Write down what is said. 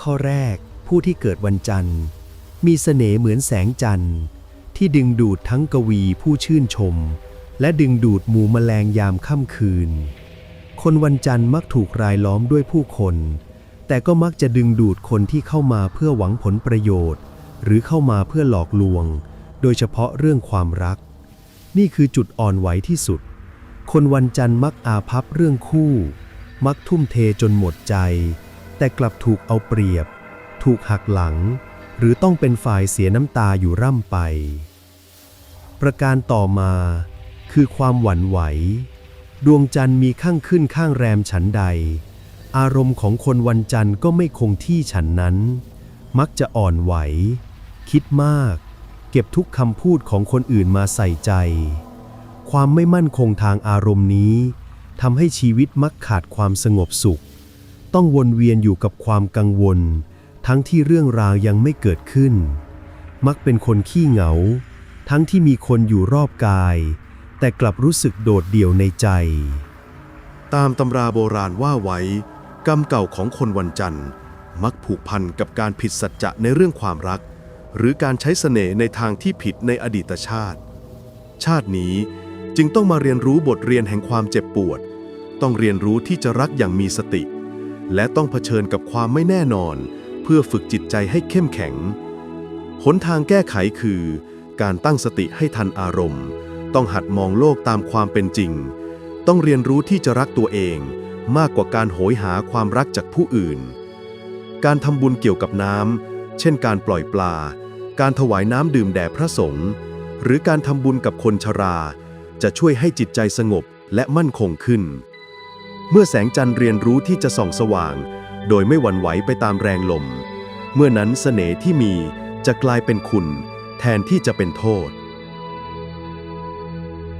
ข้อแรกผู้ที่เกิดวันจันทร์ มีเสน่ห์เหมือนแสงจันทร์ ที่ดึงดูดทั้งกวีผู้ชื่นชม และดึงดูดหมู่แมลงยามค่ำคืน คนวันจันทร์มักถูกรายล้อมด้วยผู้คน แต่ก็มักจะดึงดูดคนที่เข้ามาเพื่อหวังผลประโยชน์ หรือเข้ามาเพื่อหลอกลวง โดยเฉพาะเรื่องความรัก นี่คือจุดอ่อนไหวที่สุด คนวันจันทร์มักอาภัพเรื่องคู่ มักทุ่มเทจนหมดใจ แต่กลับถูกเอาเปรียบ ถูกหักหลัง หรือต้องเป็นฝ่ายเสียน้ำตาอยู่ร่ำไป ประการต่อมาคือความหวั่นไหว ดวงจันทร์มีข้างขึ้นข้างแรมฉันใด อารมณ์ของคนวันจันทร์ก็ไม่คงที่ฉันนั้น มักจะอ่อนไหว คิดมาก เก็บทุกคำพูดของคนอื่นมาใส่ใจ ความไม่มั่นคงทางอารมณ์นี้ทำให้ชีวิตมักขาดความสงบสุข ต้องวนเวียนอยู่กับความกังวล ทั้งที่เรื่องราวยังไม่เกิดขึ้น มักเป็นคนขี้เหงา ทั้งที่มีคนอยู่รอบกาย แต่กลับรู้สึกโดดเดี่ยวในใจ ตามตำราโบราณว่าไว้ กรรมเก่าของคนวันจันทร์ มักผูกพันกับการผิดสัจจะในเรื่องความรัก หรือการใช้เสน่ห์ในทางที่ผิดในอดีตชาติ ชาตินี้จึงต้องมาเรียนรู้บทเรียนแห่งความเจ็บปวด ต้องเรียนรู้ที่จะรักอย่างมีสติ และต้องเผชิญกับความไม่แน่นอน เพื่อฝึกจิตใจให้เข้มแข็ง หนทางแก้ไขคือ การตั้งสติให้ทันอารมณ์ ต้องหัดมองโลกตามความเป็นจริง ต้องเรียนรู้ที่จะรักตัวเอง มากกว่าการโหยหาความรักจากผู้อื่น การทำบุญเกี่ยวกับน้ำเช่นการปล่อยปลา การถวายน้ำดื่มแด่พระสงฆ์หรือการทำบุญกับคนชรา จะช่วยให้จิตใจสงบและมั่นคงขึ้น เมื่อแสงจันทร์เรียนรู้ที่จะส่องสว่าง โดยไม่หวั่นไหวไปตามแรงลม เมื่อนั้นเสน่ห์ที่มีจะกลายเป็นคุณ แทนที่จะเป็นโทษ